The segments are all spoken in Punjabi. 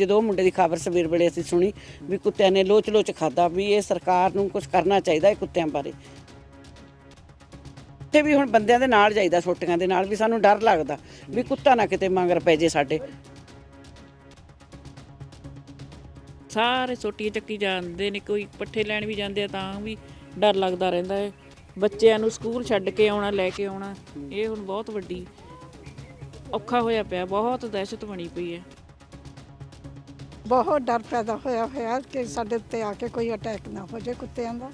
ਜਦੋਂ ਉਹ ਮੁੰਡੇ ਦੀ ਖਬਰ ਸਵੇਰ ਵੇਲੇ ਅਸੀਂ ਸੁਣੀ ਵੀ ਕੁੱਤਿਆਂ ਨੇ ਲੋਚ ਲੋਚ ਖਾਦਾ ਵੀ ਇਹ ਸਰਕਾਰ ਨੂੰ ਕੁਝ ਕਰਨਾ ਚਾਹੀਦਾ ਹੈ ਕੁੱਤਿਆਂ ਬਾਰੇ। ਤੇ ਵੀ ਹੁਣ ਬੰਦਿਆਂ ਦੇ ਨਾਲ ਜਾਈਦਾ ਛੋਟੀਆਂ ਦੇ ਨਾਲ ਵੀ ਸਾਨੂੰ ਡਰ ਲੱਗਦਾ ਵੀ ਕੁੱਤਾ ਨਾ ਕਿਤੇ ਮੰਗਰ ਪੈ ਜੇ ਸਾਡੇ। ਸਾਰੇ ਛੋਟੀਆਂ ਚੱਕੀ ਜਾਂਦੇ ਨੇ, ਕੋਈ ਪੱਠੇ ਲੈਣ ਵੀ ਜਾਂਦੇ ਆ ਤਾਂ ਵੀ ਡਰ ਲੱਗਦਾ ਰਹਿੰਦਾ ਹੈ। ਬੱਚਿਆਂ ਨੂੰ ਸਕੂਲ ਛੱਡ ਕੇ ਆਉਣਾ, ਲੈ ਕੇ ਆਉਣਾ, ਇਹ ਹੁਣ ਬਹੁਤ ਵੱਡੀ ਔਖਾ ਹੋਇਆ ਪਿਆ, ਬਹੁਤ ਦਹਿਸ਼ਤ ਬਣੀ ਪਈ ਹੈ। ਬਹੁਤ ਡਰ ਪੈਦਾ ਹੋਇਆ ਹੋਇਆ ਕਿ ਸਾਡੇ ਉੱਤੇ ਆ ਕੇ ਕੋਈ ਅਟੈਕ ਨਾ ਹੋ ਜਾਏ ਕੁੱਤਿਆਂ ਦਾ।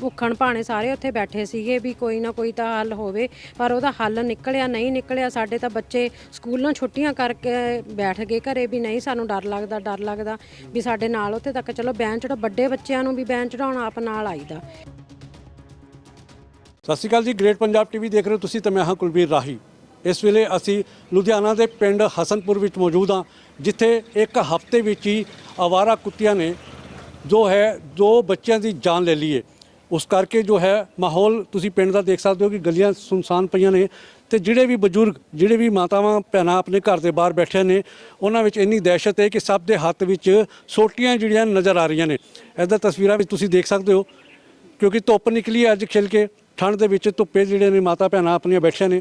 ਭੁੱਖਣ ਭਾਣੇ ਸਾਰੇ ਉੱਥੇ ਬੈਠੇ ਸੀਗੇ ਵੀ ਕੋਈ ਨਾ ਕੋਈ ਤਾਂ ਹੱਲ ਹੋਵੇ ਪਰ ਉਹਦਾ ਹੱਲ ਨਿਕਲਿਆ ਨਹੀਂ ਨਿਕਲਿਆ ਸਾਡੇ ਤਾਂ ਬੱਚੇ ਸਕੂਲਾਂ ਛੁੱਟੀਆਂ ਕਰਕੇ ਬੈਠ ਗਏ ਘਰੇ ਵੀ ਨਹੀਂ ਸਾਨੂੰ ਡਰ ਲੱਗਦਾ ਡਰ ਲੱਗਦਾ ਵੀ ਸਾਡੇ ਨਾਲ ਉੱਥੇ ਤੱਕ ਚਲੋ ਬੈਨ ਚੜਾ ਵੱਡੇ ਬੱਚਿਆਂ ਨੂੰ ਵੀ ਬੈਨ ਚੜਾਉਣਾ ਆਪ ਨਾਲ ਆਈਦਾ। ਸਤਿ ਸ਼੍ਰੀ ਅਕਾਲ ਜੀ ਗ੍ਰੇਟ ਪੰਜਾਬ ਟੀਵੀ ਦੇਖ ਰਹੇ ਹੋ ਤੁਸੀਂ ਤੇ ਮੈਂ ਹਾਂ ਕੁਲਬੀਰ ਰਾਹੀ। ਇਸ ਵੇਲੇ ਅਸੀਂ ਲੁਧਿਆਣਾ ਦੇ ਪਿੰਡ ਹਸਨਪੁਰ ਵਿੱਚ ਮੌਜੂਦ ਹਾਂ। ਜਿੱਥੇ ਇੱਕ ਹਫ਼ਤੇ ਵਿੱਚ ਹੀ ਆਵਾਰਾ ਕੁੱਤਿਆਂ ਨੇ ਜੋ ਹੈ, ਦੋ ਬੱਚਿਆਂ ਦੀ ਜਾਨ ਲੈ ਲਈ ਹੈ। ਉਸ ਕਰਕੇ ਜੋ ਹੈ, ਮਾਹੌਲ ਤੁਸੀਂ ਪਿੰਡ ਦਾ ਦੇਖ ਸਕਦੇ ਹੋ ਕਿ ਗਲੀਆਂ ਸੁਨਸਾਨ ਪਈਆਂ ਨੇ ਤੇ ਜਿਹੜੇ ਵੀ ਬਜ਼ੁਰਗ, ਜਿਹੜੇ ਵੀ ਮਾਤਾਵਾਂ, ਭੈਣਾਂ ਆਪਣੇ ਘਰ ਦੇ ਬਾਹਰ ਬੈਠੇ ਨੇ, ਉਹਨਾਂ ਵਿੱਚ ਇੰਨੀ ਦਹਿਸ਼ਤ ਹੈ ਕਿ ਸਭ ਦੇ ਹੱਥ ਵਿੱਚ ਸੋਟੀਆਂ ਜਿਹੜੀਆਂ ਨਜ਼ਰ ਆ ਰਹੀਆਂ ਨੇ। ਇੱਧਰ ਤਸਵੀਰਾਂ ਵਿੱਚ ਤੁਸੀਂ ਦੇਖ ਸਕਦੇ ਹੋ, ਕਿਉਂਕਿ ਧੁੱਪ ਨਿਕਲੀ ਹੈ ਅੱਜ ਖਿਲ ਕੇ ਠੰਡ ਦੇ ਵਿੱਚ ਧੁੱਪੇ ਜਿਹੜੇ ਨੇ ਮਾਤਾ ਭੈਣਾਂ ਆਪਣੀਆਂ ਬੈਠੀਆਂ ਨੇ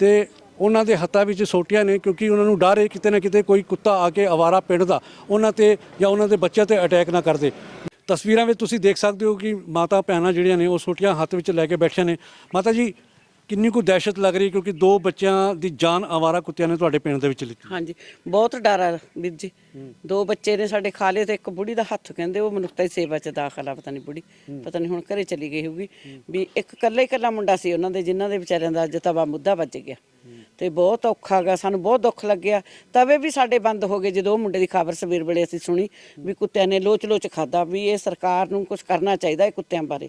ਤੇ ਉਹਨਾਂ ਦੇ ਹੱਥਾਂ ਵਿੱਚ ਸੋਟੀਆਂ ਨੇ ਕਿਉਂਕਿ ਉਹਨਾਂ ਨੂੰ ਡਰ ਹੈ ਕਿਤੇ ਨਾ ਕਿਤੇ ਕੋਈ ਕੁੱਤਾ ਆ ਕੇ ਆਵਾਰਾ ਪਿੰਡ ਦਾ ਉਹਨਾਂ ਤੇ ਜਾਂ ਉਹਨਾਂ ਦੇ ਬੱਚਿਆਂ ਤੇ ਅਟੈਕ ਨਾ ਕਰ ਦੇ ਤਸਵੀਰਾਂ ਵਿੱਚ ਤੁਸੀਂ ਦੇਖ ਸਕਦੇ ਹੋ ਕਿ ਮਾਤਾ ਭੈਣਾਂ ਜਿਹੜੀਆਂ ਨੇ ਉਹ ਸੋਟੀਆਂ ਹੱਥ ਵਿੱਚ ਲੈ ਕੇ ਬੈਠੀਆਂ ਨੇ। ਮਾਤਾ ਜੀ, ਕਿੰਨੀ ਕੁ ਦਹਿਸ਼ਤ ਲੱਗ ਰਹੀ ਕਿਉਂਕਿ ਦੋ ਬੱਚਿਆਂ ਦੀ ਜਾਨ ਆਵਾਰਾ ਕੁੱਤਿਆਂ ਨੇ ਤੁਹਾਡੇ ਪਿੰਡ ਦੇ ਵਿੱਚ ਲਿੱਤੀ। ਹਾਂਜੀ, ਬਹੁਤ ਡਰ ਆ ਵੀਰ ਜੀ। ਦੋ ਬੱਚੇ ਨੇ ਸਾਡੇ ਖਾਲੇ ਤੇ ਇੱਕ ਬੁੜੀ ਦਾ ਹੱਥ ਕਹਿੰਦੇ ਉਹ ਮਨੁੱਖਤਾ ਦੀ ਸੇਵਾ ਚ ਦਾਖਲ ਆ, ਪਤਾ ਨਹੀਂ ਬੁੜੀ, ਪਤਾ ਨਹੀਂ ਹੁਣ ਘਰੇ ਚਲੀ ਗਈ ਹੋਊਗੀ। ਵੀ ਇੱਕ ਇਕੱਲਾ ਇਕੱਲਾ ਮੁੰਡਾ ਸੀ ਉਹਨਾਂ ਦੇ, ਜਿਨ੍ਹਾਂ ਦੇ ਵਿਚਾਰਿਆਂ ਦਾ ਅੱਜ ਤਵਾ ਮੁੱਦਾ ਵੱਜ ਗਿਆ। ਤੇ ਬਹੁਤ ਔਖਾ ਗਾ, ਸਾਨੂੰ ਬਹੁਤ ਦੁੱਖ ਲੱਗਿਆ। ਤਵੇ ਵੀ ਸਾਡੇ ਬੰਦ ਹੋ ਗਏ, ਜਦੋਂ ਉਹ ਮੁੰਡੇ ਦੀ ਖਬਰ ਸਵੇਰ ਵੇਲੇ ਅਸੀਂ ਸੁਣੀ ਵੀ ਕੁੱਤਿਆਂ ਨੇ ਲੋਚ ਲੋਚ ਖਾਦਾ ਵੀ ਇਹ ਸਰਕਾਰ ਨੂੰ ਕੁਝ ਕਰਨਾ ਚਾਹੀਦਾ ਹੈ ਕੁੱਤਿਆਂ ਬਾਰੇ।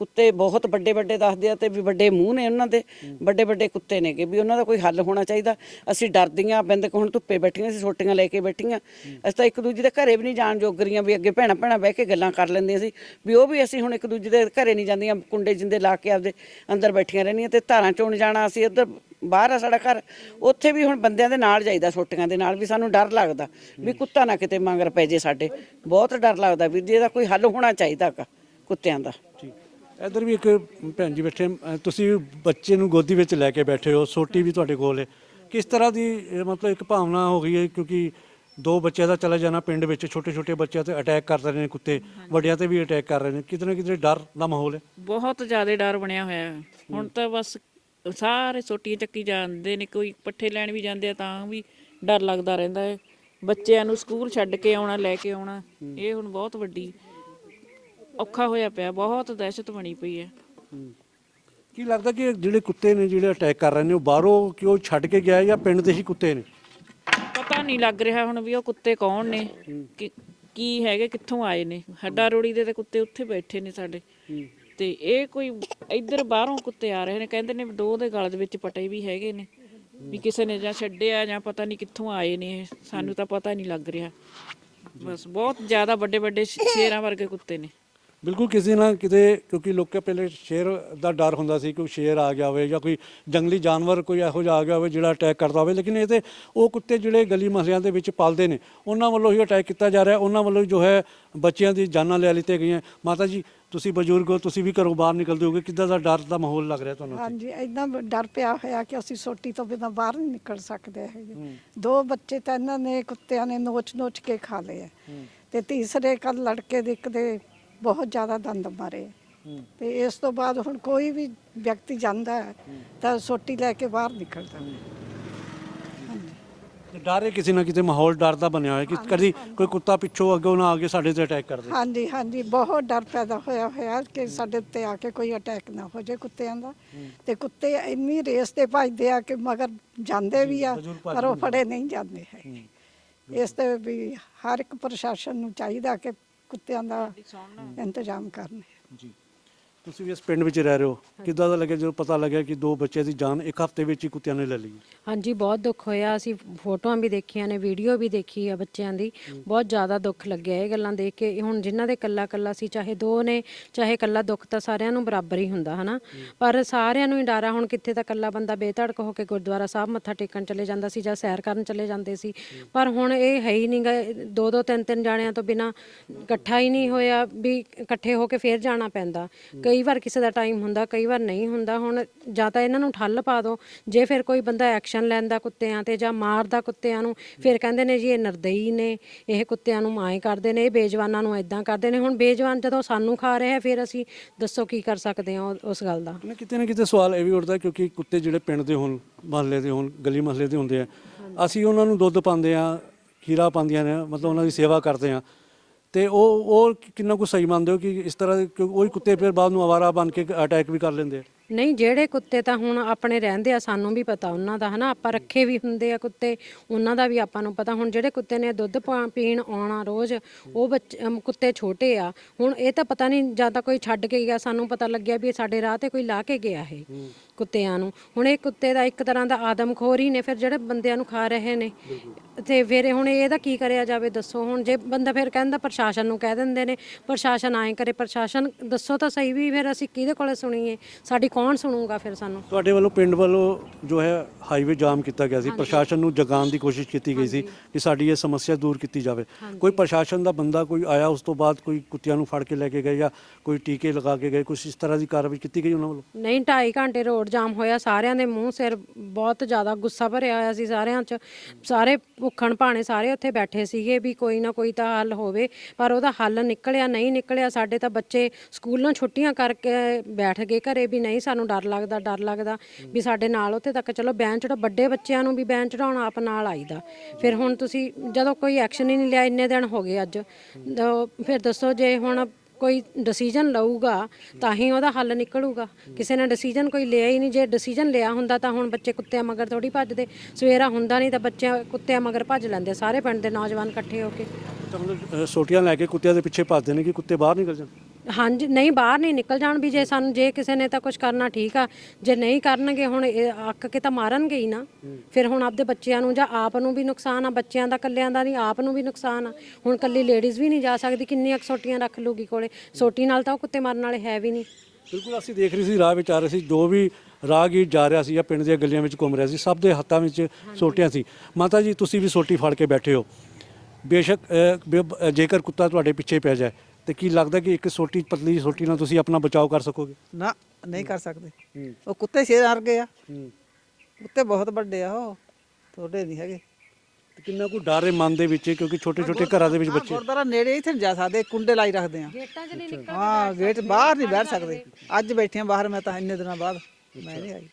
ਕੁੱਤੇ ਬਹੁਤ ਵੱਡੇ ਵੱਡੇ ਦੱਸਦੇ ਆ ਤੇ ਵੀ ਵੱਡੇ ਮੂੰਹ ਨੇ ਉਹਨਾਂ ਦੇ ਵੱਡੇ ਵੱਡੇ ਕੁੱਤੇ ਨੇਗੇ ਵੀ ਉਹਨਾਂ ਦਾ ਕੋਈ ਹੱਲ ਹੋਣਾ ਚਾਹੀਦਾ। ਅਸੀਂ ਡਰਦੀਆਂ, ਬਿੰਦਕ ਹੁਣ ਧੁੱਪੇ ਬੈਠੀਆਂ ਸੀ ਸੋਟੀਆਂ ਲੈ ਕੇ ਬੈਠੀਆਂ। ਅਸੀਂ ਤਾਂ ਇੱਕ ਦੂਜੇ ਦੇ ਘਰੇ ਵੀ ਨਹੀਂ ਜਾਣ ਜੋਗਰੀਆਂ ਵੀ ਅੱਗੇ ਭੈਣਾਂ ਭੈਣਾਂ ਬਹਿ ਕੇ ਗੱਲਾਂ ਕਰ ਲੈਂਦੀਆਂ ਸੀ ਵੀ ਉਹ ਵੀ ਅਸੀਂ ਹੁਣ ਇੱਕ ਦੂਜੇ ਦੇ ਘਰੇ ਨਹੀਂ ਜਾਂਦੀਆਂ, ਕੁੰਡੇ ਜਿੰਦੇ ਲਾ ਕੇ ਆਪਦੇ ਅੰਦਰ ਬੈਠੀਆਂ ਰਹਿੰਦੀਆਂ ਤੇ ਧਾਰਾਂ ਚੋਣ ਜਾਣਾ, ਅਸੀਂ ਇੱਧਰ ਬਾਹਰ ਆ ਸਾਡਾ ਘਰ ਉੱਥੇ ਵੀ ਹੁਣ ਬੰਦਿਆਂ ਦੇ ਨਾਲ ਜਾਈਦਾ ਛੋਟੀਆਂ ਦੇ ਨਾਲ ਵੀ ਸਾਨੂੰ ਡਰ ਲੱਗਦਾ ਵੀ ਕੁੱਤਾ ਨਾ ਕਿਤੇ ਮੰਗਰ ਪੈ ਜੇ ਸਾਡੇ। ਬਹੁਤ ਡਰ ਲੱਗਦਾ ਜੀ ਇਹਦਾ ਕੋਈ ਹੱਲ ਹੋਣਾ ਚਾਹੀਦਾ ਗਾ ਕੁੱਤਿਆਂ ਦਾ। ਠੀਕ। ਇੱਧਰ ਵੀ ਇੱਕ ਭੈਣ ਜੀ ਬੈਠੇ ਅਹ ਤੁਸੀਂ ਬੱਚੇ ਨੂੰ ਗੋਦੀ ਵਿੱਚ ਲੈ ਕੇ ਬੈਠੇ ਹੋ ਸੋਟੀ ਵੀ ਤੁਹਾਡੇ ਕੋਲ ਹੈ ਕਿਸ ਤਰ੍ਹਾਂ ਦੀ ਮਤਲਬ ਇੱਕ ਭਾਵਨਾ ਹੋ ਗਈ ਹੈ ਕਿਉਂਕਿ ਦੋ ਬੱਚਿਆਂ ਦਾ ਚਲਾ ਜਾਣਾ ਪਿੰਡ ਵਿੱਚ ਛੋਟੇ ਛੋਟੇ ਬੱਚਿਆਂ ਤੇ ਅਟੈਕ ਕਰ ਰਹੇ ਨੇ ਕੁੱਤੇ ਵੱਡਿਆਂ ਤੇ ਵੀ ਅਟੈਕ ਕਰ ਰਹੇ ਨੇ। ਕਿਤੇ ਨਾ ਕਿਤੇ ਡਰ ਦਾ ਮਾਹੌਲ ਹੈ ਬਹੁਤ ਜ਼ਿਆਦਾ ਡਰ ਬਣਿਆ ਹੋਇਆ ਹੈ। ਹੁਣ ਤਾਂ ਬਸ ਸਾਰੇ ਸੋਟੀਆਂ ਚੱਕੀ ਜਾਂਦੇ ਨੇ ਕੋਈ ਪੱਠੇ ਲੈਣ ਵੀ ਜਾਂਦੇ ਆ ਤਾਂ ਵੀ ਡਰ ਲੱਗਦਾ ਰਹਿੰਦਾ ਹੈ। ਬੱਚਿਆਂ ਨੂੰ ਸਕੂਲ ਛੱਡ ਕੇ ਆਉਣਾ ਲੈ ਕੇ ਆਉਣਾ ਇਹ ਹੁਣ ਬਹੁਤ ਵੱਡੀ ਔਖਾ ਹੋਇਆ ਪਿਆ ਬਹੁਤ ਦਹਿਸ਼ਤ ਬਣੀ ਪਈ ਹੈ। ਕੀ ਲੱਗਦਾ ਕਿ ਜਿਹੜੇ ਕੁੱਤੇ ਨੇ ਜਿਹੜੇ ਅਟੈਕ ਕਰ ਰਹੇ ਨੇ ਉਹ ਬਾਹਰੋਂ ਕਿਉਂ ਛੱਡ ਕੇ ਗਿਆ ਜਾਂ ਪਿੰਡ ਦੇ ਹੀ ਕੁੱਤੇ ਨੇ? ਪਤਾ ਨਹੀਂ ਲੱਗ ਰਿਹਾ ਹੁਣ ਵੀ ਉਹ ਕੁੱਤੇ ਕੌਣ ਨੇ ਕਿ ਕੀ ਹੈਗੇ ਕਿੱਥੋਂ ਆਏ ਨੇ? ਹੱਡਾ ਰੋੜੀ ਦੇ ਤੇ ਕੁੱਤੇ ਉੱਥੇ ਬੈਠੇ ਨੇ ਸਾਡੇ। ਤੇ ਇਹ ਕੋਈ ਇੱਧਰ ਬਾਹਰੋਂ ਕੁੱਤੇ ਆ ਰਹੇ ਨੇ, ਕਹਿੰਦੇ ਨੇ ਦੋ ਦੇ ਗਲ ਦੇ ਵਿੱਚ ਪਟੇ ਵੀ ਹੈਗੇ ਨੇ, ਵੀ ਕਿਸੇ ਨੇ ਜਾਂ ਛੱਡਿਆ ਜਾਂ ਪਤਾ ਨਹੀਂ ਕਿੱਥੋਂ ਆਏ ਨੇ ਇਹ, ਸਾਨੂੰ ਤਾਂ ਪਤਾ ਨਹੀਂ ਲੱਗ ਰਿਹਾ। ਬਸ ਬਹੁਤ ਜ਼ਿਆਦਾ ਵੱਡੇ ਵੱਡੇ ਸ਼ੇਰਾਂ ਵਰਗੇ ਕੁੱਤੇ ਨੇ। ਬਿਲਕੁਲ ਕਿਸੇ ਨਾ ਕਿਤੇ ਕਿਉਂਕਿ ਲੋਕਾਂ ਪਹਿਲੇ ਸ਼ੇਰ ਦਾ ਡਰ ਹੁੰਦਾ ਸੀ ਕਿ ਸ਼ੇਰ ਆ ਗਿਆ ਹੋਵੇ ਜਾਂ ਕੋਈ ਜੰਗਲੀ ਜਾਨਵਰ ਕੋਈ ਇਹੋ ਜਿਹਾ ਆ ਗਿਆ ਹੋਵੇ ਜਿਹੜਾ ਅਟੈਕ ਕਰਦਾ ਹੋਵੇ। ਲੇਕਿਨ ਇਹ ਤੇ ਉਹ ਕੁੱਤੇ ਜਿਹੜੇ ਗਲੀ ਮਹੱਲਿਆਂ ਦੇ ਵਿੱਚ ਪਾਲਦੇ ਨੇ ਉਹਨਾਂ ਵੱਲੋਂ ਹੀ ਅਟੈਕ ਕੀਤਾ ਜਾ ਰਿਹਾ। ਉਹਨਾਂ ਵੱਲੋਂ ਜੋ ਹੈ ਬੱਚਿਆਂ ਦੀ ਜਾਨਾਂ ਲੈ ਲਿੱਤੇ ਗਈਆਂ। ਮਾਤਾ ਜੀ ਤੁਸੀਂ ਬਜ਼ੁਰਗ ਹੋ ਤੁਸੀਂ ਵੀ ਘਰੋਂ ਬਾਹਰ ਨਿਕਲਦੇ ਹੋਗੇ ਕਿੱਦਾਂ ਦਾ ਡਰ ਦਾ ਮਾਹੌਲ ਲੱਗ ਰਿਹਾ ਤੁਹਾਨੂੰ ਹਾਂਜੀ ਇਦਾਂ ਡਰ ਪਿਆ ਹੋਇਆ ਕਿ ਅਸੀਂ ਸੋਟੀ ਤੋਂ ਬਿਨਾਂ ਬਾਹਰ ਨਹੀਂ ਨਿਕਲ ਸਕਦੇ ਹੈਗੇ। ਦੋ ਬੱਚੇ ਤਾਂ ਇਹਨਾਂ ਨੇ ਕੁੱਤਿਆਂ ਨੇ ਨੋਚ ਨੋਚ ਕੇ ਖਾ ਲਏ ਤੇ ਤੀਸਰੇ ਕੱਲ ਲੜਕੇ ਦੇ ਇੱਕ ਦੇ ਬਹੁਤ ਜ਼ਿਆਦਾ ਦੰਦ ਮਾਰੇ। ਤੇ ਇਸ ਤੋਂ ਬਾਅਦ ਹੁਣ ਕੋਈ ਵੀ ਵਿਅਕਤੀ ਜਾਂਦਾ ਹੈ ਤਾਂ ਸੋਟੀ ਲੈ ਕੇ ਬਾਹਰ ਨਿਕਲਦਾ। ਤੇ ਡਰ ਹੈ ਕਿਸੇ ਨਾ ਕਿਤੇ ਮਾਹੌਲ ਡਰ ਦਾ ਬਣਿਆ ਹੋਇਆ ਕਿ ਕਦੀ ਕੋਈ ਕੁੱਤਾ ਪਿੱਛੋਂ ਅੱਗੋਂ ਨਾ ਆ ਕੇ ਸਾਡੇ ਤੇ ਅਟੈਕ ਕਰ ਦੇ। ਹਾਂਜੀ ਹਾਂਜੀ ਬਹੁਤ ਡਰ ਪੈਦਾ ਹੋਇਆ ਹੋਇਆ ਕਿ ਸਾਡੇ ਉੱਤੇ ਆ ਕੇ ਕੋਈ ਅਟੈਕ ਨਾ ਹੋ ਜਾਏ ਕੁੱਤਿਆਂ ਦਾ। ਤੇ ਕੁੱਤੇ ਇੰਨੀ ਰੇਸ ਤੇ ਭੱਜਦੇ ਆ ਕਿ ਮਗਰ ਜਾਂਦੇ ਵੀ ਆ ਪਰ ਉਹ ਫੜੇ ਨਹੀਂ ਜਾਂਦੇ ਹੈ ਇਸ ਤੇ ਵੀ ਹਰ ਇੱਕ ਪ੍ਰਸ਼ਾਸਨ ਨੂੰ ਚਾਹੀਦਾ ਕਿ ਕੁੱਤਿਆਂ ਦਾ ਇੰਤਜ਼ਾਮ ਕਰਨ। ਜੀ। ਤੁਸੀਂ ਵੀ ਇਸ ਪਿੰਡ ਵਿੱਚ ਰਹਿ ਰਹੇ ਹੋ ਕਿੱਦਾਂ ਦਾ ਲੱਗਿਆ ਜਦੋਂ ਪਤਾ ਲੱਗਿਆ ਕਿ ਦੋ ਬੱਚਿਆਂ ਦੀ ਜਾਨ ਇੱਕ ਹਫ਼ਤੇ ਵਿੱਚ ਹੀ ਕੁੱਤਿਆਂ ਨੇ ਲੈ ਲਈ? ਹਾਂਜੀ ਬਹੁਤ ਦੁੱਖ ਹੋਇਆ। ਅਸੀਂ ਫੋਟੋਆਂ ਵੀ ਦੇਖੀਆਂ ਨੇ ਵੀਡੀਓ ਵੀ ਦੇਖੀ ਆ ਬੱਚਿਆਂ ਦੀ। ਬਹੁਤ ਜ਼ਿਆਦਾ ਦੁੱਖ ਲੱਗਿਆ ਇਹ ਗੱਲਾਂ ਦੇਖ ਕੇ। ਹੁਣ ਜਿਨ੍ਹਾਂ ਦੇ ਕੱਲਾ ਕੱਲਾ ਸੀ ਚਾਹੇ ਦੋ ਨੇ ਚਾਹੇ ਕੱਲਾ ਦੁੱਖ ਤਾਂ ਸਾਰਿਆਂ ਨੂੰ ਬਰਾਬਰ ਹੀ ਹੁੰਦਾ ਹਨਾ? ਪਰ ਸਾਰਿਆਂ ਨੂੰ ਹੀ ਡਰ ਹੁਣ ਕਿੱਥੇ ਤਾਂ ਕੱਲਾ ਬੰਦਾ ਬੇਧੜਕ ਹੋ ਕੇ ਗੁਰਦੁਆਰਾ ਸਾਹਿਬ ਮੱਥਾ ਟੇਕਣ ਚਲੇ ਜਾਂਦਾ ਸੀ ਜਾਂ ਸੈਰ ਕਰਨ ਚਲੇ ਜਾਂਦੇ ਸੀ। ਪਰ ਹੁਣ ਇਹ ਹੈ ਹੀ ਨਹੀਂਗਾ ਦੋ ਦੋ ਤਿੰਨ ਤਿੰਨ ਜਾਣਿਆਂ ਤੋਂ ਬਿਨਾ ਇਕੱਠਾ ਹੀ ਨਹੀਂ ਹੋਇਆ ਵੀ ਇਕੱਠੇ ਹੋ ਕੇ ਫੇਰ ਜਾਣਾ ਪੈਂਦਾ। ਕਈ ਵਾਰ ਕਿਸੇ ਦਾ ਟਾਈਮ ਹੁੰਦਾ, ਕਈ ਵਾਰ ਨਹੀਂ ਹੁੰਦਾ। ਹੁਣ ਜਾਂ ਤਾਂ ਇਹਨਾਂ ਨੂੰ ਠੱਲ ਪਾ ਦਿਓ ਜੇ ਫਿਰ ਕੋਈ ਬੰਦਾ ਐਕਸ਼ਨ ਲੈਂਦਾ ਕੁੱਤਿਆਂ ਤੇ ਜਾਂ ਮਾਰਦਾ ਕੁੱਤਿਆਂ ਨੂੰ, ਫਿਰ ਕਹਿੰਦੇ ਨੇ ਜੀ ਇਹ ਨਰਦਈ ਨੇ, ਇਹ ਕੁੱਤਿਆਂ ਨੂੰ ਮਾਏ ਕਰਦੇ ਨੇ, ਇਹ ਬੇਜਵਾਨਾਂ ਨੂੰ ਐਦਾਂ ਕਰਦੇ ਨੇ। ਹੁਣ ਬੇਜਵਾਨ ਜਦੋਂ ਸਾਨੂੰ ਖਾ ਰਿਹਾ ਫਿਰ ਅਸੀਂ ਦੱਸੋ ਕੀ ਕਰ ਸਕਦੇ ਹਾਂ ਉਹ- ਉਸ ਗੱਲ ਦਾ। ਨਾ ਕਿਤੇ ਨਾ ਕਿਤੇ ਸਵਾਲ ਇਹ ਵੀ ਉੱਠਦਾ ਕਿਉਂਕਿ ਕੁੱਤੇ ਜਿਹੜੇ ਪਿੰਡ ਦੇ ਹੋਣ, ਮਹੱਲੇ ਦੇ ਹੋਣ, ਗਲੀ ਮਹੱਲੇ ਦੇ ਹੁੰਦੇ ਆ, ਅਸੀਂ ਉਹਨਾਂ ਨੂੰ ਦੁੱਧ ਪਾਉਂਦੇ ਆ ਖੀਰਾ ਪਾਉਂਦੀਆਂ ਨੇ, ਮਤਲਬ ਉਹਨਾਂ ਦੀ ਸੇਵਾ ਕਰਦੇ ਆ ਤੇ ਉਹ ਉਹ ਕਿੰਨਾ ਕੁ ਸਹੀ ਮੰਨਦੇ ਹੋ ਕਿ ਇਸ ਤਰ੍ਹਾਂ ਦੇ ਕਿਉਂਕਿ ਉਹੀ ਕੁੱਤੇ ਫਿਰ ਬਾਅਦ ਨੂੰ ਆਵਾਰਾ ਬਣ ਕੇ ਅਟੈਕ ਵੀ ਕਰ ਲੈਂਦੇ ਆ? ਨਹੀਂ ਜਿਹੜੇ ਕੁੱਤੇ ਤਾਂ ਹੁਣ ਆਪਣੇ ਰਹਿੰਦੇ ਆ ਸਾਨੂੰ ਵੀ ਪਤਾ ਉਹਨਾਂ ਦਾ ਹਨਾ? ਆਪਾਂ ਰੱਖੇ ਵੀ ਹੁੰਦੇ ਆ ਕੁੱਤੇ ਉਹਨਾਂ ਦਾ ਵੀ ਆਪਾਂ ਨੂੰ ਪਤਾ। ਹੁਣ ਜਿਹੜੇ ਕੁੱਤੇ ਨੇ ਦੁੱਧ ਪਾ- ਪੀਣ ਆਉਣਾ ਰੋਜ਼ ਉਹ ਬੱਚੇ ਅਮ, ਕੁੱਤੇ ਛੋਟੇ ਆ। ਹੁਣ ਇਹ ਤਾਂ ਪਤਾ ਨਹੀਂ ਜਾਂ ਤਾਂ ਕੋਈ ਛੱਡ ਕੇ ਗਿਆ ਸਾਨੂੰ ਪਤਾ ਲੱਗਿਆ ਵੀ ਇਹ ਸਾਡੇ ਰਾਹ ਤੇ ਕੋਈ ਲਾ ਕੇ ਗਿਆ ਇਹ ਕੁੱਤਿਆਂ ਨੂੰ। ਹੁਣ ਇਹ ਕੁੱਤੇ ਦਾ ਇੱਕ ਤਰ੍ਹਾਂ ਦਾ ਆਦਮਖੋਰ ਹੀ ਨੇ ਫਿਰ ਜਿਹੜੇ ਬੰਦਿਆਂ ਨੂੰ ਖਾ ਰਹੇ ਨੇ। ਤੇ ਫਿਰ ਹੁਣ ਇਹਦਾ ਕੀ ਕਰਿਆ ਜਾਵੇ ਦੱਸੋ? ਹੁਣ ਜੇ ਬੰਦਾ ਫਿਰ ਕਹਿੰਦਾ ਪ੍ਰਸ਼ਾਸਨ ਨੂੰ ਕਹਿ ਦਿੰਦੇ ਨੇ ਪ੍ਰਸ਼ਾਸਨ ਆਏ ਕਰੇ ਪ੍ਰਸ਼ਾਸਨ ਦੱਸੋ ਤਾਂ ਸਹੀ ਵੀ ਫਿਰ ਅਸੀਂ ਕਿਹਦੇ ਕੋਲੇ ਸੁਣੀਏ? ਸਾਡੀ ਕੌਣ ਸੁਣੂਗਾ ਫਿਰ ਸਾਨੂੰ? ਤੁਹਾਡੇ ਵੱਲੋਂ ਪਿੰਡ ਵੱਲੋਂ ਜੋ ਹੈ ਹਾਈਵੇ ਜਾਮ ਕੀਤਾ ਗਿਆ ਸੀ। ਪ੍ਰਸ਼ਾਸਨ ਨੂੰ ਜਗਾਉਣ ਦੀ ਕੋਸ਼ਿਸ਼ ਕੀਤੀ ਗਈ ਸੀ ਕਿ ਸਾਡੀ ਇਹ ਸਮੱਸਿਆ ਦੂਰ ਕੀਤੀ ਜਾਵੇ। ਕੋਈ ਪ੍ਰਸ਼ਾਸਨ ਦਾ ਬੰਦਾ ਕੋਈ ਆਇਆ ਉਸ ਤੋਂ ਬਾਅਦ ਕੋਈ ਕੁੱਤਿਆਂ ਨੂੰ ਫੜ ਕੇ ਲੈ ਕੇ ਗਏ ਜਾਂ ਕੋਈ ਟੀਕੇ ਲਗਾ ਕੇ ਗਏ ਕੁਝ ਇਸ ਤਰ੍ਹਾਂ ਦੀ ਕਾਰਵਾਈ ਕੀਤੀ ਗਈ ਉਹਨਾਂ ਵੱਲੋਂ? ਨਹੀਂ 2.5 ਘੰਟੇ ਰੋਡ ਜਾਮ ਹੋਇਆ। ਸਾਰਿਆਂ ਦੇ ਮੂੰਹ ਸਿਰ ਬਹੁਤ ਜ਼ਿਆਦਾ ਗੁੱਸਾ ਭਰਿਆ ਹੋਇਆ ਸੀ ਸਾਰਿਆਂ 'ਚ। ਸਾਰੇ ਭੁੱਖਣ ਭਾਣੇ ਸਾਰੇ ਉੱਥੇ ਬੈਠੇ ਸੀਗੇ ਵੀ ਕੋਈ ਨਾ ਕੋਈ ਤਾਂ ਹੱਲ ਹੋਵੇ ਪਰ ਉਹਦਾ ਹੱਲ ਨਿਕਲਿਆ ਨਹੀਂ ਨਿਕਲਿਆ। ਸਾਡੇ ਤਾਂ ਬੱਚੇ ਸਕੂਲੋਂ ਛੁੱਟੀਆਂ ਕਰਕੇ ਬੈਠ ਗਏ ਘਰੇ ਵੀ ਨਹੀਂ ਸਾਨੂੰ ਡਰ ਲੱਗਦਾ ਡਰ ਲੱਗਦਾ ਵੀ ਸਾਡੇ ਨਾਲ ਉੱਥੇ ਤੱਕ ਚਲੋ ਬੈਂਚ ਚੜਾ ਵੱਡੇ ਬੱਚਿਆਂ ਨੂੰ ਵੀ ਬੈਨ ਚੜਾਉਣ ਆਪ ਨਾਲ ਆਈਦਾ। ਫਿਰ ਹੁਣ ਤੁਸੀਂ ਜਦੋਂ ਕੋਈ ਐਕਸ਼ਨ ਹੀ ਨਹੀਂ ਲਿਆ, ਇੰਨੇ ਦਿਨ ਹੋ ਗਏ ਅੱਜ ਫਿਰ ਦੱਸੋ ਜੇ ਹੁਣ ਕੋਈ ਡਿਸੀਜਨ ਲਊਗਾ, ਤਾਂ ਹੀ ਉਹਦਾ ਹੱਲ ਨਿਕਲੂਗਾ। ਕਿਸੇ ਨੇ ਡਿਸੀਜਨ ਕੋਈ ਲਿਆ ਹੀ ਨਹੀਂ, ਜੇ ਡਿਸੀਜਨ ਲਿਆ ਹੁੰਦਾ ਤਾਂ ਹੁਣ ਬੱਚੇ ਕੁੱਤਿਆਂ ਮਗਰ ਥੋੜੀ ਭੱਜਦੇ। ਸਵੇਰਾ ਹੁੰਦਾ ਨਹੀਂ ਤਾਂ ਬੱਚੇ ਕੁੱਤਿਆਂ ਮਗਰ ਭੱਜ ਲੈਂਦੇ, ਸਾਰੇ ਪਿੰਡ ਦੇ ਨੌਜਵਾਨ ਇਕੱਠੇ ਹੋ ਕੇ। ਤਾਂ ਮਤਲਬ ਸੋਟੀਆਂ ਲੈ ਕੇ ਕੁੱਤਿਆਂ ਦੇ ਪਿੱਛੇ ਭੱਜਦੇ ਨੇ ਕਿ ਕੁੱਤੇ ਬਾਹਰ ਨਿਕਲ ਜਾਣ? ਹਾਂਜੀ ਨਹੀਂ ਬਾਹਰ ਨਹੀਂ ਨਿਕਲ ਜਾਣ ਵੀ ਜੇ ਸਾਨੂੰ ਜੇ ਕਿਸੇ ਨੇ ਤਾਂ ਕੁਝ ਕਰਨਾ ਠੀਕ ਆ। ਜੇ ਨਹੀਂ ਕਰਨਗੇ ਹੁਣ ਇਹ ਅੱਕ ਕੇ ਤਾਂ ਮਾਰਨਗੇ ਹੀ ਨਾ। ਫਿਰ ਹੁਣ ਆਪਦੇ ਬੱਚਿਆਂ ਨੂੰ ਜਾਂ ਆਪ ਨੂੰ ਵੀ ਨੁਕਸਾਨ ਆ ਬੱਚਿਆਂ ਦਾ ਕੱਲਿਆਂ ਦਾ ਨਹੀਂ ਆਪ ਨੂੰ ਵੀ ਨੁਕਸਾਨ ਆ। ਹੁਣ ਕੱਲੀ ਲੇਡੀਜ਼ ਵੀ ਨਹੀਂ ਜਾ ਸਕਦੀ ਕਿੰਨੀਆਂ ਸੋਟੀਆਂ ਰੱਖ ਲੂਗੀ ਕੋਲੇ। ਸੋਟੀ ਨਾਲ ਤਾਂ ਉਹ ਕੁੱਤੇ ਮਾਰਨ ਵਾਲੇ ਹੈ ਵੀ ਨਹੀਂ। ਬਿਲਕੁਲ ਅਸੀਂ ਦੇਖ ਰਹੇ ਸੀ ਰਾਹ ਵਿੱਚ ਆ ਰਹੇ ਸੀ ਜੋ ਵੀ ਰਾਹਗੀਰ ਜਾ ਰਿਹਾ ਸੀ ਜਾਂ ਪਿੰਡ ਦੀਆਂ ਗਲੀਆਂ ਵਿੱਚ ਘੁੰਮ ਰਿਹਾ ਸੀ ਸਭ ਦੇ ਹੱਥਾਂ ਵਿੱਚ ਸੋਟੀਆਂ ਸੀ। ਮਾਤਾ ਜੀ ਤੁਸੀਂ ਵੀ ਸੋਟੀ ਫੜ ਕੇ ਬੈਠੇ ਹੋ। ਬੇਸ਼ੱਕ ਅ, ਬੇ- ਜੇਕਰ ਕੁੱਤਾ ਤੁਹਾਡੇ ਪਿੱਛੇ ਪੈ ਜਾਏ ਤੇ ਕੀ ਲੱਗਦਾ ਕਿ ਇੱਕ ਸੋਟੀ ਪਤਲੀ ਜਿਹੀ ਸੋਟੀ ਨਾਲ ਤੁਸੀਂ ਆਪਣਾ ਬਚਾਅ ਕਰ ਸਕੋਗੇ? ਨਾ ਨਹੀਂ ਕਰ ਸਕਦੇ। ਉਹ ਕੁੱਤੇ ਸ਼ੇਰ ਆ ਗਏ ਆ। ਕੁੱਤੇ ਬਹੁਤ ਵੱਡੇ ਆ ਉਹ। ਥੋੜੇ ਨਹੀਂ ਹੈਗੇ। ਤੇ ਕਿੰਨਾ ਕੁ ਡਰ ਹੈ ਮਨ ਦੇ ਵਿੱਚ ਕਿਉਂਕਿ ਛੋਟੇ ਛੋਟੇ ਘਰਾਂ ਦੇ ਵਿੱਚ ਬੱਚੇ ਗੁਰਦੁਆਰਾ ਨੇੜੇ ਇੱਥੇ ਨੀ ਜਾ ਸਕਦੇ ਕੁੰਡੇ ਲਾਈ ਰੱਖਦੇ ਆ। ਗੇਟਾਂ 'ਚ ਨਹੀਂ ਨਿਕਲ ਹਾਂ ਗੇਟ ਬਾਹਰ ਨਹੀਂ ਬੈਠ ਸਕਦੇ। ਅੱਜ ਬੈਠੇ ਆ ਬਾਹਰ ਮੈਂ ਤਾਂ ਇੰਨੇ ਦਿਨਾਂ ਬਾਅਦ ਮੈਂ ਨਹੀਂ ਆਈ।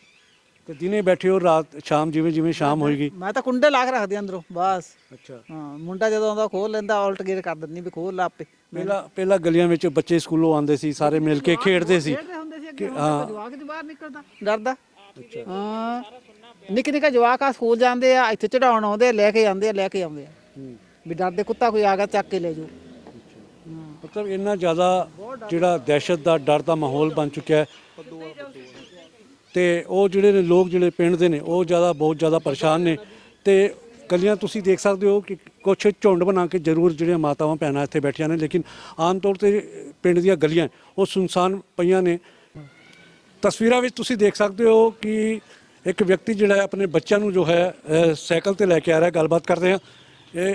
ਤੇ ਦਿਨੇ ਬੈਠੇ ਹੋ ਰਾਤ ਸ਼ਾਮ ਜਿਵੇਂ ਜਿਵੇਂ ਸ਼ਾਮ ਹੋਏਗੀ। ਮੈਂ ਤਾਂ ਕੁੰਡੇ ਲਾ ਕੇ ਰੱਖਦੀ ਅੰਦਰੋਂ ਬਸ। ਅੱਛਾ। ਹਾਂ ਮੁੰਡਾ ਜਦੋਂ ਆਉਂਦਾ ਖੋਲ ਲੈਂਦਾ ਉਲਟ ਗੇਟ ਕਰ ਦਿੰਦੀ ਵੀ ਖੋਲ ਲਾ ਆਪੇ। ਪਹਿਲਾਂ ਪਹਿਲਾਂ ਗਲੀਆਂ ਵਿੱਚ ਬੱਚੇ ਸਕੂਲੋਂ ਆਉਂਦੇ ਸੀ ਸਾਰੇ ਮਿਲ ਕੇ ਖੇਡਦੇ ਸੀ। ਹੁੰਦੇ ਸੀ ਅੱਗੇ ਜਵਾਕ ਦੀ ਬਾਹਰ ਨਿਕਲਦਾ। ਡਰਦਾ। ਹਾਂ। ਨਿੱਕੇ ਨਿੱਕੇ ਜਵਾਕ ਆ ਸਕੂਲ ਜਾਂਦੇ ਆ ਇੱਥੇ ਚੜਾਉਣ ਆਉਂਦੇ ਆ, ਲੈ ਕੇ ਜਾਂਦੇ ਆ ਲੈ ਕੇ ਆਉਂਦੇ ਆ। ਵੀ ਡਰਦੇ ਕੁੱਤਾ ਕੋਈ ਆ ਗਿਆ ਚੱਕ ਕੇ ਲੈ ਜਾਓ। ਮਤਲਬ ਇੰਨਾ ਜ਼ਿਆਦਾ ਜਿਹੜਾ ਦਹਿਸ਼ਤ ਦਾ ਡਰ ਦਾ ਮਾਹੌਲ ਬਣ ਚੁੱਕਿਆ ਹੈ। ਤੇ ਉਹ ਜਿਹੜੇ ਨੇ ਲੋਕ ਜਿਹੜੇ ਪਿੰਡ ਦੇ ਨੇ ਉਹ ਜ਼ਿਆਦਾ ਬਹੁਤ ਜ਼ਿਆਦਾ ਪਰੇਸ਼ਾਨ ਨੇ ਤੇ ਗਲੀਆਂ ਤੁਸੀਂ ਦੇਖ ਸਕਦੇ ਹੋ ਕਿ ਕੁਛ ਝੁੰਡ ਬਣਾ ਕੇ ਜ਼ਰੂਰ ਜਿਹੜੀਆਂ ਮਾਤਾਵਾਂ ਭੈਣਾਂ ਇੱਥੇ ਬੈਠੀਆਂ ਨੇ ਲੇਕਿਨ ਆਮ ਤੌਰ ਤੇ ਪਿੰਡ ਦੀਆਂ ਗਲੀਆਂ ਉਹ ਸੁਨਸਾਨ ਪਈਆਂ ਨੇ ਤਸਵੀਰਾਂ ਵਿੱਚ ਤੁਸੀਂ ਦੇਖ ਸਕਦੇ ਹੋ ਕਿ ਇੱਕ ਵਿਅਕਤੀ ਜਿਹੜਾ ਹੈ ਆਪਣੇ ਬੱਚਿਆਂ ਨੂੰ ਜੋ ਹੈ ਅ, ਸਾਈਕਲ ਤੇ ਲੈ ਕੇ ਆ ਰਿਹਾ ਹੈ ਗੱਲਬਾਤ ਕਰਦੇ ਹਾਂ ਇਹ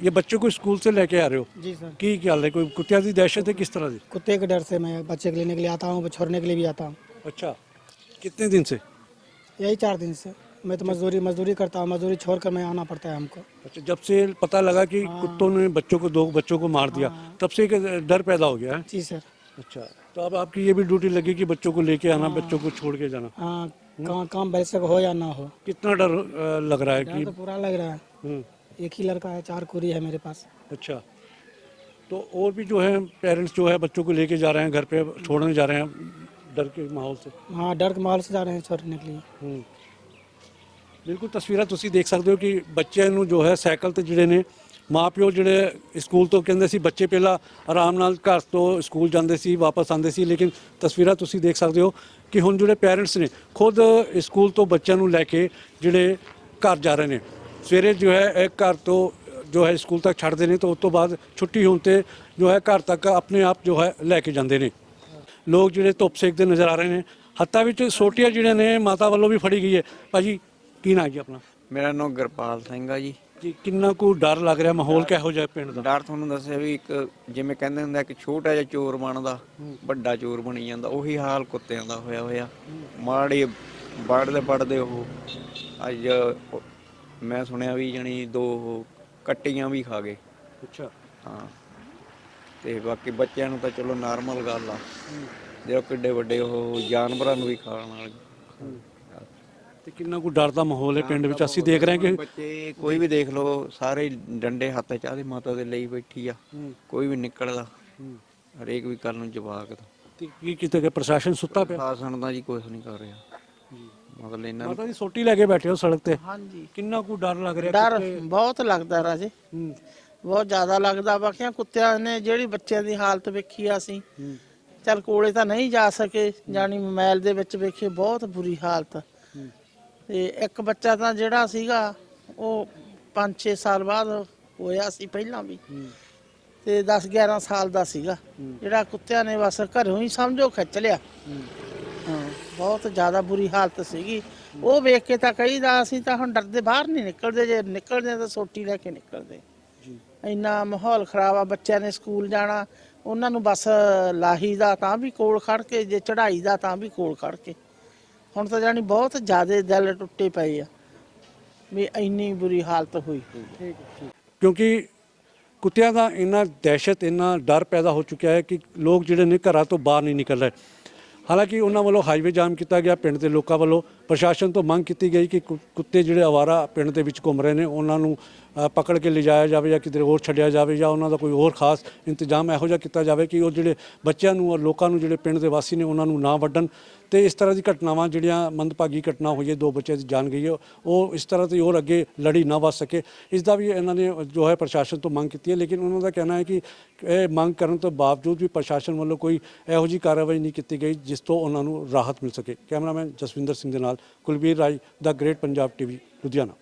ਇਹ ਬੱਚੇ को स्कूल से लेके आ रहे हो जी सर की क्या है कोई कुत्तिया की दहशत है किस तरह की कुत्ते के डर से मैं बच्चे को लेने के लिए आता हूँ छोड़ने के लिए भी आता हूँ अच्छा कितने दिन से? यही चार दिन से। मैं तो मजदूरी मजदूरी करता हूँ मजदूरी छोड़ कर मैं आना पड़ता है हमको। अच्छा जब से पता लगा कि कुत्तों ने बच्चों को दो बच्चों को मार दिया तब से एक डर पैदा हो गया है? जी सर। अच्छा तो अब आपकी ये भी ड्यूटी लगी कि बच्चों को लेके आना बच्चों को छोड़ के जाना? हाँ काम काम वैसे हो या ना हो। कितना डर लग रहा है कि तो पूरा लग रहा है। हम्म, एक ही लड़का है चार कुरी है मेरे पास। अच्छा तो और भी जो है पेरेंट्स जो है बच्चों को लेके जा रहे हैं घर पे छोड़ने जा रहे हैं डर के माहौल से हाँ डर के माहौल से जा रहे हैं छोड़ने के लिए ਹੂੰ। ਬਿਲਕੁਲ ਤਸਵੀਰਾਂ ਤੁਸੀਂ ਦੇਖ ਸਕਦੇ ਹੋ ਕਿ ਬੱਚਿਆਂ ਨੂੰ ਜੋ ਹੈ ਸਾਈਕਲ ਤੇ ਜਿਹੜੇ ਨੇ ਮਾਪਿਓ ਜਿਹੜੇ ਸਕੂਲ ਤੋਂ ਕਹਿੰਦੇ ਸੀ ਬੱਚੇ ਪਹਿਲਾਂ ਆਰਾਮ ਨਾਲ ਘਰ ਤੋਂ ਸਕੂਲ ਜਾਂਦੇ ਸੀ ਵਾਪਸ ਆਉਂਦੇ ਸੀ ਲੇਕਿਨ ਤਸਵੀਰਾਂ ਤੁਸੀਂ ਦੇਖ ਸਕਦੇ ਹੋ ਕਿ ਹੁਣ ਜਿਹੜੇ ਪੈਰੈਂਟਸ ਨੇ ਖੁਦ ਸਕੂਲ ਤੋਂ ਬੱਚਿਆਂ ਨੂੰ ਲੈ ਕੇ ਜਿਹੜੇ ਘਰ ਜਾ ਰਹੇ ਨੇ ਸਵੇਰੇ ਜੋ ਹੈ ਇਹ ਘਰ ਤੋਂ ਜੋ ਹੈ ਸਕੂਲ ਤੱਕ ਛੱਡਦੇ ਨੇ ਤਾਂ ਉਸ ਤੋਂ ਬਾਅਦ ਛੁੱਟੀ ਹੋਣ ਤੇ ਜੋ ਹੈ ਘਰ ਤੱਕ ਆਪਣੇ ਆਪ ਜੋ ਹੈ ਲੈ ਕੇ ਜਾਂਦੇ ਨੇ ਲੋਕ ਜਿਹੜੇ ਧੁੱਪ ਸੇਕਦੇ ਨਜ਼ਰ ਆ ਰਹੇ ਨੇ। ਹੱਥਾਂ ਵਿੱਚ ਸੋਟੀਆਂ ਜਿਹੜੀਆਂ ਨੇ ਮਾਤਾ ਵੱਲੋਂ ਵੀ ਫੜੀ ਗਈ ਹੈ। ਭਾਜੀ ਕੀ ਨਾਂ ਜੀ ਆਪਣਾ? ਮੇਰਾ ਨਾਮ ਗੁਰਪਾਲ ਸਿੰਘ ਆ ਜੀ। ਜੀ ਕਿੰਨਾ ਕੁ ਡਰ ਲੱਗ ਰਿਹਾ ਮਾਹੌਲ? ਕਿਹੋ ਜਿਹਾ ਪਿੰਡ ਦਾ? ਡਰ ਤੁਹਾਨੂੰ ਦੱਸਿਆ ਵੀ ਇੱਕ ਜਿਵੇਂ ਕਹਿੰਦੇ ਹੁੰਦੇ ਕਿ ਛੋਟਾ ਜਿਹਾ ਚੋਰ ਬਣਦਾ ਵੱਡਾ ਚੋਰ ਬਣੀ ਜਾਂਦਾ ਉਹੀ ਹਾਲ ਕੁੱਤਿਆਂ ਦਾ ਹੋਇਆ ਹੋਇਆ। ਮਾੜੇ ਵੜਦੇ ਵੜਦੇ ਉਹ ਅੱਜ ਮੈਂ ਸੁਣਿਆ ਵੀ ਜਣੀ ਦੋ ਕੱਟੀਆਂ ਵੀ ਖਾ ਗਏ। ਅੱਛਾ। ਹਾਂ। ਤੇ ਬਾਕੀ ਬੱਚਿਆਂ ਨੂੰ ਤਾਂ ਚਲੋ ਨਾਰਮਲ ਗੱਲ ਆ। ਜੇ ਕਿੱਡੇ ਵੱਡੇ ਉਹ ਜਾਨਵਰਾਂ ਨੂੰ ਵੀ ਖਾਣ ਵਾਲੇ। ਤੇ ਕਿੰਨਾ ਕੁ ਡਰ ਦਾ ਮਾਹੌਲ ਹੈ ਪਿੰਡ ਵਿੱਚ? ਅਸੀਂ ਦੇਖ ਰਹੇ ਹਾਂ ਕਿ ਬੱਚੇ ਕੋਈ ਵੀ ਦੇਖ ਲਓ ਸਾਰੇ ਡੰਡੇ ਹੱਥ ਚ ਆਦੇ ਮਾਤਾ ਦੇ ਲਈ ਬੈਠੀ ਆ। ਕੋਈ ਵੀ ਨਿਕਲਦਾ ਹਰੇਕ ਵੀ ਕੱਲ ਨੂੰ ਜਵਾਕ ਦਾ। ਤੇ ਕੀ ਕਿਤੇ ਕਿ ਪ੍ਰਸ਼ਾਸਨ ਸੁੱਤਾ ਪਿਆ? ਸ਼ਾਸਨ ਦਾ ਜੀ ਕੁਝ ਨਹੀਂ ਕਰ ਰਿਹਾ। ਮਤਲਬ ਇਹਨਾਂ ਨੂੰ ਮਾਤਾ ਜੀ ਸੋਟੀ ਲੈ ਕੇ ਬੈਠੇ ਹੋ ਸੜਕ ਤੇ। ਹਾਂਜੀ। ਕਿੰਨਾ ਕੁ ਡਰ ਲੱਗ ਰਿਹਾ ਡਰ ਬਹੁਤ ਲੱਗਦਾ ਰਾਜੇ। ਹੂੰ, ਬਹੁਤ ਜ਼ਿਆਦਾ ਲੱਗਦਾ ਬਾਕੀਆਂ ਕੁੱਤਿਆਂ ਨੇ ਜਿਹੜੀ ਬੱਚਿਆਂ ਦੀ ਹਾਲਤ ਵੇਖੀ ਆ ਅਸੀਂ ਚੱਲ ਕੋਲੇ ਤਾਂ ਨਹੀਂ ਜਾ ਸਕੇ ਜਾਨੀ ਮੋਬਾਈਲ ਦੇ ਵਿੱਚ ਵੇਖੇ ਬਹੁਤ ਬੁਰੀ ਹਾਲਤ। ਤੇ ਇੱਕ ਬੱਚਾ ਤਾਂ ਜਿਹੜਾ ਸੀਗਾ ਉਹ 5-6 ਸਾਲ ਬਾਅਦ ਹੋਇਆ ਸੀ ਪਹਿਲਾਂ ਵੀ। ਤੇ 10-11 ਸਾਲ ਦਾ ਸੀਗਾ। ਜਿਹੜਾ ਕੁੱਤਿਆਂ ਨੇ ਬਸ ਘਰੋਂ ਹੀ ਸਮਝੋ ਖਿੱਚ ਲਿਆ। ਹਾਂ ਬਹੁਤ ਜ਼ਿਆਦਾ ਬੁਰੀ ਹਾਲਤ ਸੀਗੀ। ਉਹ ਵੇਖ ਕੇ ਤਾਂ ਕਹੀਦਾ ਅਸੀਂ ਤਾਂ ਹੁਣ ਡਰਦੇ ਬਾਹਰ ਨਹੀਂ ਨਿਕਲਦੇ ਜੇ ਨਿਕਲਦੇ ਤਾਂ ਸੋਟੀ ਲੈ ਕੇ ਨਿਕਲਦੇ। ਇੰਨਾ ਮਾਹੌਲ ਖਰਾਬ ਆ ਬੱਚਿਆਂ ਨੇ ਸਕੂਲ ਜਾਣਾ ਉਹਨਾਂ ਨੂੰ ਬਸ ਲਾਹੀ ਦਾ ਤਾਂ ਵੀ ਕੋਲ ਖੜ ਕੇ ਜੇ ਚੜ੍ਹਾਈ ਦਾ ਤਾਂ ਵੀ ਕੋਲ ਖੜ ਕੇ। ਹੁਣ ਤਾਂ ਜਾਨੀ ਬਹੁਤ ਜ਼ਿਆਦਾ ਦਿਲ ਟੁੱਟੇ ਪਏ ਆ ਵੀ ਇੰਨੀ ਬੁਰੀ ਹਾਲਤ ਹੋਈ ਹੋਈ ਹੈ ਕਿਉਂਕਿ ਕੁੱਤਿਆਂ ਦਾ ਇੰਨਾ ਦਹਿਸ਼ਤ ਇੰਨਾ ਡਰ ਪੈਦਾ ਹੋ ਚੁੱਕਿਆ ਹੈ ਕਿ ਲੋਕ ਜਿਹੜੇ ਨੇ ਘਰਾਂ ਤੋਂ ਬਾਹਰ ਨਹੀਂ ਨਿਕਲ ਰਹੇ। ਹਾਲਾਂਕਿ ਉਹਨਾਂ ਵੱਲੋਂ ਹਾਈਵੇ ਜਾਮ ਕੀਤਾ ਗਿਆ ਪਿੰਡ ਦੇ ਲੋਕਾਂ ਵੱਲੋਂ। ਪ੍ਰਸ਼ਾਸਨ ਤੋਂ ਮੰਗ ਕੀਤੀ ਗਈ ਕਿ ਕੁ- ਕੁੱਤੇ ਜਿਹੜੇ ਆਵਾਰਾ ਪਿੰਡ ਦੇ ਵਿੱਚ ਘੁੰਮ ਰਹੇ ਨੇ ਉਹਨਾਂ ਨੂੰ ਪਕੜ ਕੇ ਲਿਜਾਇਆ ਜਾਵੇ ਜਾਂ ਕਿਤੇ ਹੋਰ ਛੱਡਿਆ ਜਾਵੇ ਜਾਂ ਉਹਨਾਂ ਦਾ ਕੋਈ ਹੋਰ ਖਾਸ ਇੰਤਜ਼ਾਮ ਇਹੋ ਜਿਹਾ ਕੀਤਾ ਜਾਵੇ ਕਿ ਉਹ ਜਿਹੜੇ ਬੱਚਿਆਂ ਨੂੰ ਔਰ ਲੋਕਾਂ ਨੂੰ ਜਿਹੜੇ ਪਿੰਡ ਦੇ ਵਾਸੀ ਨੇ ਉਹਨਾਂ ਨੂੰ ਨਾ ਵੱਢਣ। ਤੇ ਇਸ ਤਰ੍ਹਾਂ ਦੀ ਘਟਨਾਵਾਂ ਜਿਹੜੀਆਂ ਮੰਦਭਾਗੀ ਘਟਨਾ ਹੋਈ ਹੈ, ਦੋ ਬੱਚਿਆਂ ਦੀ ਜਾਨ ਗਈ ਹੈ, ਉਹ ਇਸ ਤਰ੍ਹਾਂ ਦੀ ਹੋਰ ਅੱਗੇ ਲੜੀ ਨਾ ਵੱਧ ਸਕੇ। ਇਸ ਦਾ ਵੀ ਇਹਨਾਂ ਨੇ ਜੋ ਹੈ ਪ੍ਰਸ਼ਾਸਨ ਤੋਂ ਮੰਗ ਕੀਤੀ ਹੈ, ਲੇਕਿਨ ਉਹਨਾਂ ਦਾ ਕਹਿਣਾ ਹੈ ਕਿ ਇਹ ਮੰਗ ਕਰਨ ਤੋਂ ਬਾਵਜੂਦ ਵੀ ਪ੍ਰਸ਼ਾਸਨ ਵੱਲੋਂ ਕੋਈ ਇਹੋ ਜਿਹੀ ਕਾਰਵਾਈ ਨਹੀਂ ਕੀਤੀ ਗਈ ਜਿਸ ਤੋਂ ਉਹਨਾਂ ਨੂੰ ਰਾਹਤ ਮਿਲ ਸਕੇ। ਕੈਮਰਾਮੈਨ ਜਸਵਿੰਦਰ ਸਿੰਘ ਦੇ ਨਾਲ ਕੁਲਬੀਰ ਰਾਏ ਦਾ ਗ੍ਰੇਟ ਪੰਜਾਬ ਟੀਵੀ, ਲੁਧਿਆਣਾ।